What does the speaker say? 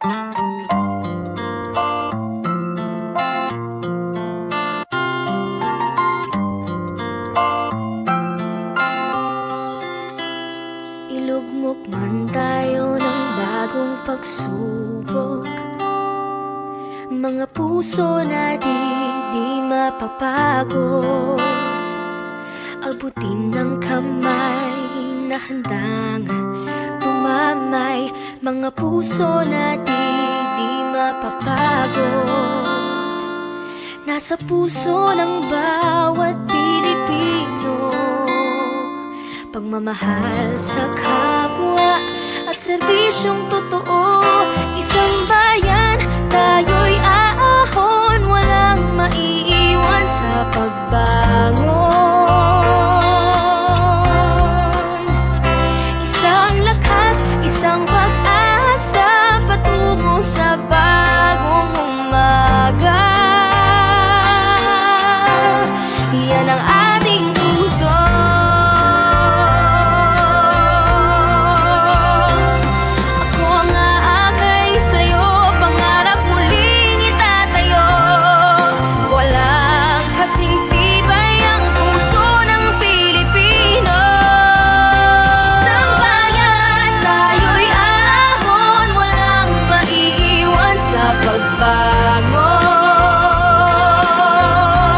Ilugmok man tayo ng bagong pagsubok. Mga puso na di, di mapapagod Abutin ng kamay na handang Mga puso na di, di mapapagod Nasa puso ng bawat Pilipino Pagmamahal sa kapwa At serbisyong totoo agar